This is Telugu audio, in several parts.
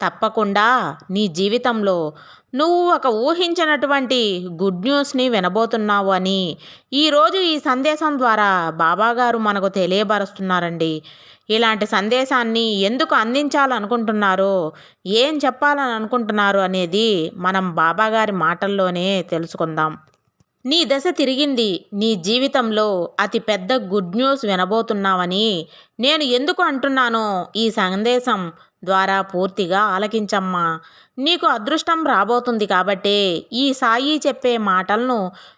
తప్పకుండా నీ జీవితంలో నువ్వు ఒక ఊహించినటువంటి గుడ్ న్యూస్ని వినబోతున్నావు అని ఈరోజు ఈ సందేశం ద్వారా బాబాగారు మనకు తెలియబరుస్తున్నారండి ఇలాంటి సందేశాన్ని ఎందుకు అందించాలనుకుంటున్నారో ఏం చెప్పాలని అనుకుంటున్నారు అనేది మనం బాబాగారి మాటల్లోనే తెలుసుకుందాం. నీ దశ తిరిగింది నీ జీవితంలో అతి పెద్ద గుడ్ న్యూస్ వినబోతున్నావని నేను ఎందుకు అంటున్నానో ఈ సందేశం ద్వారా పూర్తిగా ఆలకించమ్మా. నీకు అదృష్టం రాబోతుంది కాబట్టి ఈ సాయి చెప్పే మాటలను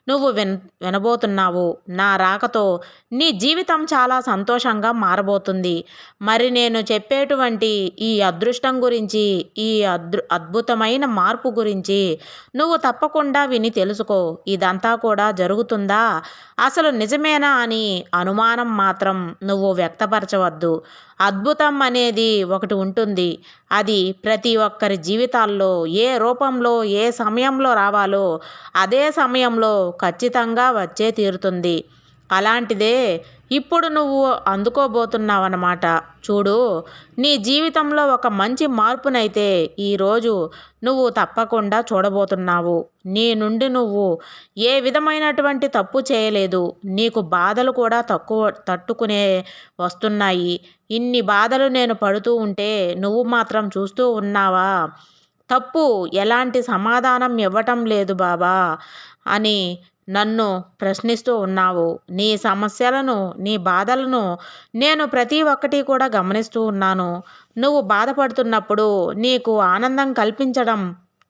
నువ్వు విన్ వినబోతున్నావు. నా రాకతో నీ జీవితం చాలా సంతోషంగా మారబోతుంది. మరి నేను చెప్పేటువంటి ఈ అదృష్టం గురించి ఈ అదృ అద్భుతమైన మార్పు గురించి నువ్వు తప్పకుండా విని తెలుసుకో. ఇదంతా కూడా జరుగుతుందా? అసలు నిజమేనా అని అనుమానం మాత్రం నువ్వు వ్యక్తపరచవద్దు. అద్భుతం అనేది ఒకటి ఉంటుంది. అది ప్రతి ఒక్కరి జీవితాలు జీవితాల్లో ఏ రూపంలో ఏ సమయంలో రావాలో అదే సమయంలో ఖచ్చితంగా వచ్చే తీరుతుంది. అలాంటిదే ఇప్పుడు నువ్వు అందుకోబోతున్నావన్నమాట. చూడు నీ జీవితంలో ఒక మంచి మార్పునైతే ఈరోజు నువ్వు తప్పకుండా చూడబోతున్నావు. నీ నుండి నువ్వు ఏ విధమైనటువంటి తప్పు చేయలేదు. నీకు బాధలు కూడా తక్కువ తట్టుకునే వస్తున్నాయి. ఇన్ని బాధలు నేను పడుతూ ఉంటే నువ్వు మాత్రం చూస్తూ ఉన్నావా? తప్పు ఎలాంటి సమాధానం ఇవ్వటం లేదు బాబా అని నన్ను ప్రశ్నిస్తూ ఉన్నావు. నీ సమస్యలను నీ బాధలను నేను ప్రతి ఒక్కటి కూడా గమనిస్తూ ఉన్నాను. నువ్వు బాధపడుతున్నప్పుడు నీకు ఆనందం కల్పించడం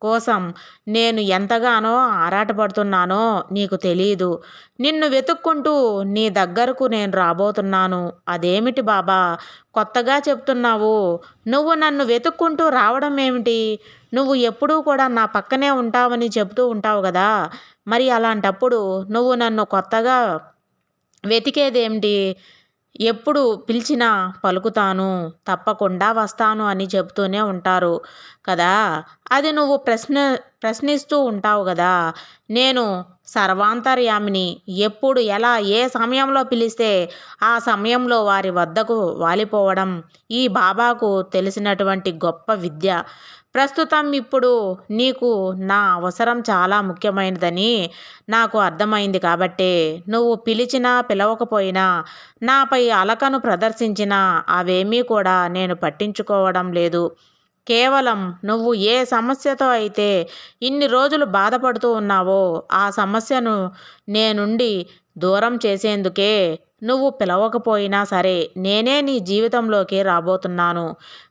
కోసం నేను ఎంతగానో ఆరాటపడుతున్నానో నీకు తెలియదు నిన్ను వెతుక్కుంటూ నీ దగ్గరకు నేను రాబోతున్నాను. అదేమిటి బాబా? కొత్తగా చెప్తున్నావు. నువ్వు నన్ను వెతుక్కుంటూ రావడం ఏమిటి? నువ్వు ఎప్పుడూ కూడా నా పక్కనే ఉంటావని చెబుతూ ఉంటావు కదా. మరి అలాంటప్పుడు నువ్వు నన్ను కొత్తగా వెతికేదేమిటి ఎప్పుడు పిలిచినా పలుకుతాను తప్పకుండా వస్తాను అని చెబుతూనే ఉంటారు కదా. అది నువ్వు ప్రశ్న ప్రశ్నిస్తూ ఉంటావు కదా. నేను సర్వాంతర్యామిని ఎప్పుడు ఎలా ఏ సమయంలో పిలిస్తే ఆ సమయంలో వారి వద్దకు వాలిపోవడం ఈ బాబాకు తెలిసినటువంటి గొప్ప విద్య. ప్రస్తుతం ఇప్పుడు నీకు నా అవసరం చాలా ముఖ్యమైనదని నాకు అర్థమైంది కాబట్టే నువ్వు పిలిచినా పిలవకపోయినా నాపై అలకను ప్రదర్శించినా అవేమీ కూడా నేను పట్టించుకోవడం లేదు. కేవలం నువ్వు ఏ సమస్యతో అయితే ఇన్ని రోజులు బాధపడుతూ ఉన్నావో ఆ సమస్యను నేనుండి దూరం చేసేందుకే నువ్వు పిలవకపోయినా సరే నేనే నీ జీవితంలోకి రాబోతున్నాను.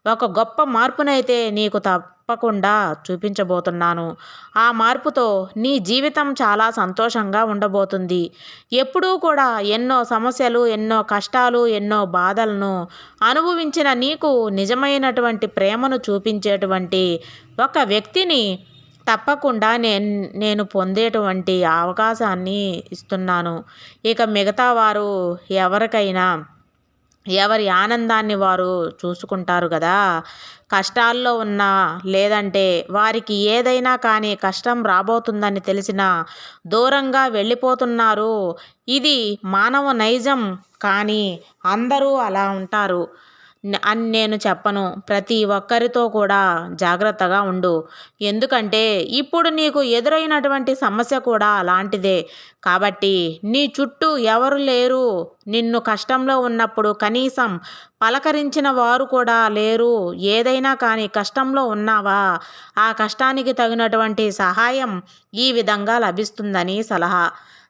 ఒక గొప్ప మార్పునైతే నీకు తప్పకుండా చూపించబోతున్నాను. ఆ మార్పుతో నీ జీవితం చాలా సంతోషంగా ఉండబోతుంది. ఎప్పుడూ కూడా ఎన్నో సమస్యలు ఎన్నో కష్టాలు ఎన్నో బాధలను అనుభవించిన నీకు నిజమైనటువంటి ప్రేమను చూపించేటువంటి ఒక వ్యక్తిని తప్పకుండా నేను నేను పొందేటువంటి అవకాశాన్ని ఇస్తున్నాను. ఇక మిగతా వారు ఎవరికైనా ఎవరి ఆనందాన్ని వారు చూసుకుంటారు కదా? కష్టాల్లో ఉన్న లేదంటే వారికి ఏదైనా కానీ కష్టం రాబోతుందని తెలిసిన దూరంగా వెళ్ళిపోతున్నారు. ఇది మానవ నైజం కానీ అందరూ అలా ఉంటారు. అని నేను చెప్పను. ప్రతి ఒక్కరితో కూడా జాగ్రత్తగా ఉండు. ఎందుకంటే ఇప్పుడు నీకు ఎదురైనటువంటి సమస్య కూడా అలాంటిదే. కాబట్టి నీ చుట్టూ ఎవరు లేరు. నిన్ను కష్టంలో ఉన్నప్పుడు కనీసం పలకరించిన వారు కూడా లేరు. ఏదైనా కానీ కష్టంలో ఉన్నావా? ఆ కష్టానికి తగినటువంటి సహాయం ఈ విధంగా లభిస్తుందని సలహా.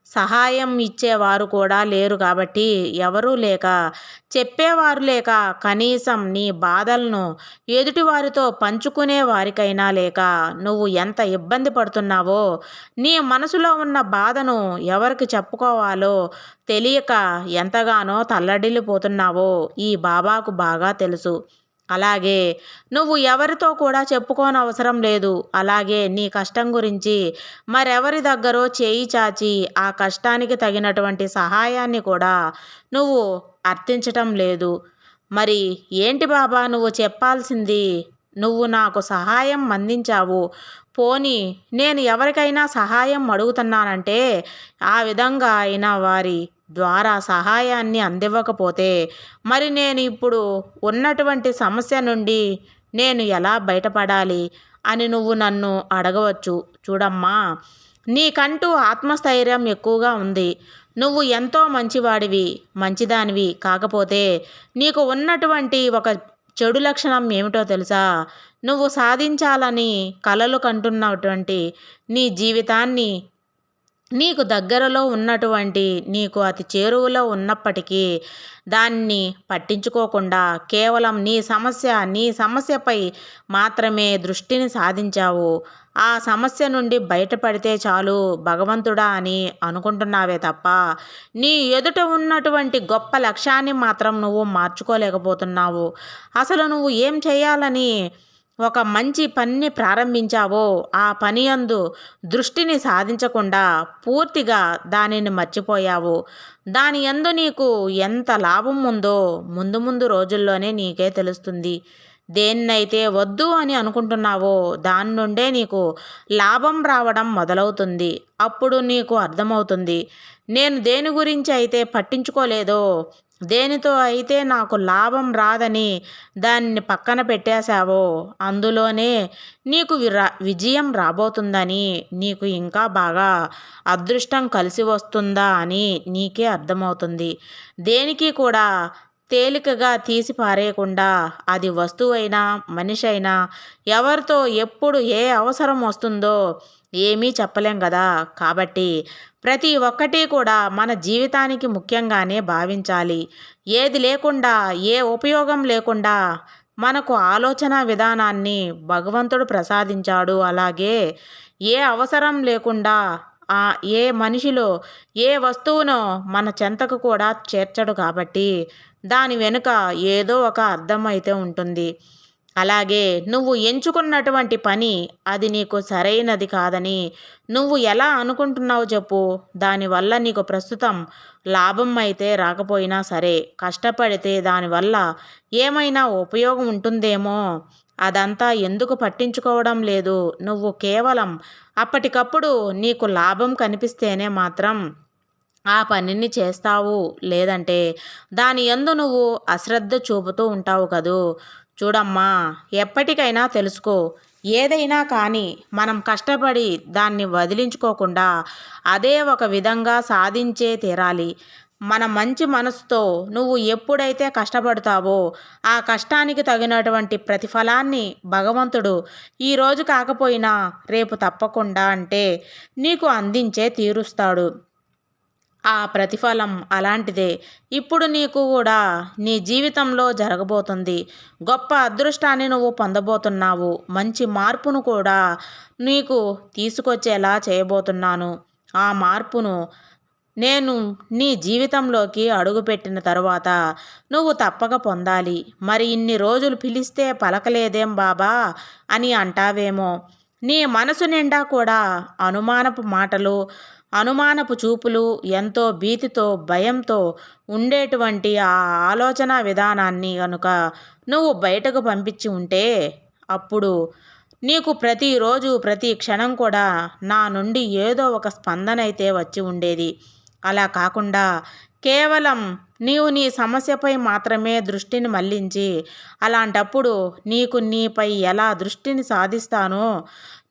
సహాయం ఇచ్చేవారు కూడా లేరు కాబట్టి ఎవరూ లేక చెప్పేవారు లేక కనీసం నీ బాధలను ఎదుటివారితో పంచుకునే వారికైనా లేక నువ్వు ఎంత ఇబ్బంది పడుతున్నావో నీ మనసులో ఉన్న బాధను ఎవరికి చెప్పుకోవాలో తెలియక ఎంతగానో తల్లడిల్లిపోతున్నావో ఈ బాబాకు బాగా తెలుసు. అలాగే నువ్వు ఎవరితో కూడా చెప్పుకోనవసరం లేదు. అలాగే నీ కష్టం గురించి మరెవరి దగ్గరో చేయి చాచి ఆ కష్టానికి తగినటువంటి సహాయాన్ని కూడా నువ్వు అర్థించటం లేదు. మరి ఏంటి బాబా నువ్వు చెప్పాల్సింది? నువ్వు నాకు సహాయం అందించావు. పోని నేను ఎవరికైనా సహాయం అడుగుతున్నానంటే ఆ విధంగా అయినా వారి ద్వారా సహాయాన్ని అందివ్వకపోతే మరి నేను ఇప్పుడు ఉన్నటువంటి సమస్య నుండి నేను ఎలా బయటపడాలి అని నువ్వు నన్ను అడగవచ్చు. చూడమ్మా నీకంటూ ఆత్మస్థైర్యం ఎక్కువగా ఉంది. నువ్వు ఎంతో మంచివాడివి మంచిదానివి కాకపోతే నీకు ఉన్నటువంటి ఒక చెడు లక్షణం ఏమిటో తెలుసా? నువ్వు సాధించాలని కలలు కంటున్నటువంటి నీ జీవితాన్ని నీకు దగ్గరలో ఉన్నటువంటి నీకు అతి చేరువలో ఉన్నప్పటికీ దాన్ని పట్టించుకోకుండా కేవలం నీ సమస్య నీ సమస్యపై మాత్రమే దృష్టిని సాధించావు. ఆ సమస్య నుండి బయటపడితే చాలు భగవంతుడా అని అనుకుంటున్నావే తప్ప నీ ఎదుట ఉన్నటువంటి గొప్ప లక్ష్యాన్ని మాత్రం నువ్వు మార్చుకోలేకపోతున్నావు. అసలు నువ్వు ఏం చేయాలని ఒక మంచి పనిని ప్రారంభించావో ఆ పని అందు దృష్టిని సాధించకుండా పూర్తిగా దానిని మర్చిపోయావు. దాని యందు నీకు ఎంత లాభం ఉందో ముందు ముందు రోజుల్లోనే నీకే తెలుస్తుంది. దేన్నైతే వద్దు అని అనుకుంటున్నావో దాని నుండే నీకు లాభం రావడం మొదలవుతుంది. అప్పుడు నీకు అర్థమవుతుంది. నేను దేని గురించి అయితే పట్టించుకోలేదో దేనితో అయితే నాకు లాభం రాదని దాన్ని పక్కన పెట్టేశావో అందులోనే నీకు విరా విజయం రాబోతుందని నీకు ఇంకా బాగా అదృష్టం కలిసి వస్తుందా అని నీకే అర్థమవుతుంది. దేనికి కూడా తేలికగా తీసి పారేయకుండా అది వస్తువైనా మనిషి అయినా ఎవరితో ఎప్పుడు ఏ అవసరం వస్తుందో ఏమీ చెప్పలేం కదా కాబట్టి ప్రతి ఒక్కటి కూడా మన జీవితానికి ముఖ్యంగానే భావించాలి. ఏది లేకుండా ఏ ఉపయోగం లేకుండా మనకు ఆలోచన విధానాన్ని భగవంతుడు ప్రసాదించాడు. అలాగే ఏ అవసరం లేకుండా ఆ ఏ మనిషిలో ఏ వస్తువునో మన చెంతకు కూడా చేర్చడు కాబట్టి దాని వెనుక ఏదో ఒక అర్థం అయితే ఉంటుంది. అలాగే నువ్వు ఎంచుకున్నటువంటి పని అది నీకు సరైనది కాదని నువ్వు ఎలా అనుకుంటున్నావు చెప్పు. దానివల్ల నీకు ప్రస్తుతం లాభం అయితే రాకపోయినా సరే కష్టపడితే దానివల్ల ఏమైనా ఉపయోగం ఉంటుందేమో అదంతా ఎందుకు పట్టించుకోవడం లేదు. నువ్వు కేవలం అప్పటికప్పుడు నీకు లాభం కనిపిస్తేనే మాత్రం ఆ పనిని చేస్తావు. లేదంటే దాని ఎందు నువ్వు అశ్రద్ధ చూపుతూ ఉంటావు కదూ. చూడమ్మా ఎప్పటికైనా తెలుసుకో ఏదైనా కానీ మనం కష్టపడి దాన్ని వదిలించుకోకుండా అదే ఒక విధంగా సాధించే తీరాలి. మన మంచి మనసుతో నువ్వు ఎప్పుడైతే కష్టపడతావో ఆ కష్టానికి తగినటువంటి ప్రతిఫలాన్ని భగవంతుడు ఈరోజు కాకపోయినా రేపు తప్పకుండా అంటే నీకు అందించే తీరుస్తాడు. ఆ ప్రతిఫలం అలాంటిదే. ఇప్పుడు నీకు కూడా నీ జీవితంలో జరగబోతుంది. గొప్ప అదృష్టాన్ని నువ్వు పొందబోతున్నావు. మంచి మార్పును కూడా నీకు తీసుకొచ్చేలా చేయబోతున్నాను. ఆ మార్పును నేను నీ జీవితంలోకి అడుగుపెట్టిన తరువాత నువ్వు తప్పక పొందాలి. మరి ఇన్ని రోజులు పిలిస్తే పలకలేదేం బాబా? అని అంటావేమో. నీ మనసు నిండా కూడా అనుమానపు మాటలు అనుమానపు చూపులు ఎంతో భీతితో భయంతో ఉండేటువంటి ఆ ఆలోచన విధానాన్ని కనుక నువ్వు బయటకు పంపించి ఉంటే అప్పుడు నీకు ప్రతిరోజు ప్రతి క్షణం కూడా నా నుండి ఏదో ఒక స్పందన అయితే వచ్చి ఉండేది. అలా కాకుండా కేవలం నీవు నీ సమస్యపై మాత్రమే దృష్టిని మళ్ళించి అలాంటప్పుడు నీకు నీపై ఎలా దృష్టిని సాధిస్తానో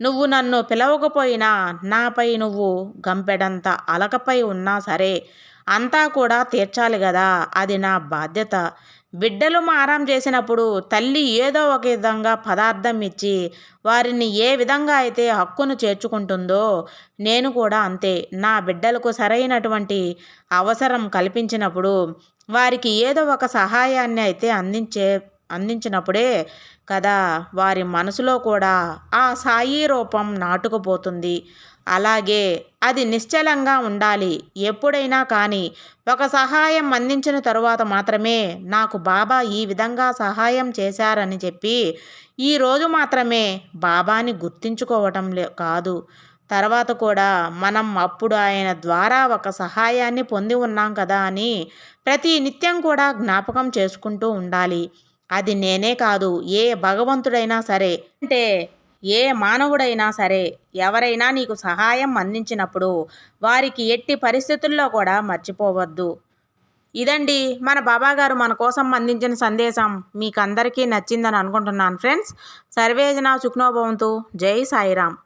నువ్వు నన్ను పిలవకపోయినా నాపై నువ్వు గంపెడంత అలకపై ఉన్నా సరే అంతా కూడా తీర్చాలి కదా అది నా బాధ్యత. బిడ్డలు మారం చేసినప్పుడు తల్లి ఏదో ఒక విధంగా పదార్థం ఇచ్చి వారిని ఏ విధంగా అయితే హక్కును చేర్చుకుంటుందో నేను కూడా అంతే. నా బిడ్డలకు సరైనటువంటి అవసరం కల్పించినప్పుడు వారికి ఏదో ఒక సహాయాన్ని అయితే అందించే అందించినప్పుడే కదా వారి మనసులో కూడా ఆ సాయి రూపం నాటుకుపోతుంది. అలాగే అది నిశ్చలంగా ఉండాలి. ఎప్పుడైనా కానీ ఒక సహాయం అందించిన తరువాత మాత్రమే నాకు బాబా ఈ విధంగా సహాయం చేశారని చెప్పి ఈరోజు మాత్రమే బాబాని గుర్తించుకోవటం లే కాదు. తర్వాత కూడా మనం అప్పుడు ఆయన ద్వారా ఒక సహాయాన్ని పొంది ఉన్నాం కదా అని ప్రతి నిత్యం కూడా జ్ఞాపకం చేసుకుంటూ ఉండాలి. అది నేనే కాదు ఏ భగవంతుడైనా సరే. అంటే ఏ మానవుడైనా సరే ఎవరైనా నీకు సహాయం అందించినప్పుడు వారికి ఎట్టి పరిస్థితుల్లో కూడా మర్చిపోవద్దు. ఇదండి మన బాబా గారు మన కోసం అందించిన సందేశం. మీకు అందరికీ నచ్చిందని అనుకుంటున్నాను ఫ్రెండ్స్. సర్వేజన సుఖ్నోభవంతు. జై సాయిరామ్.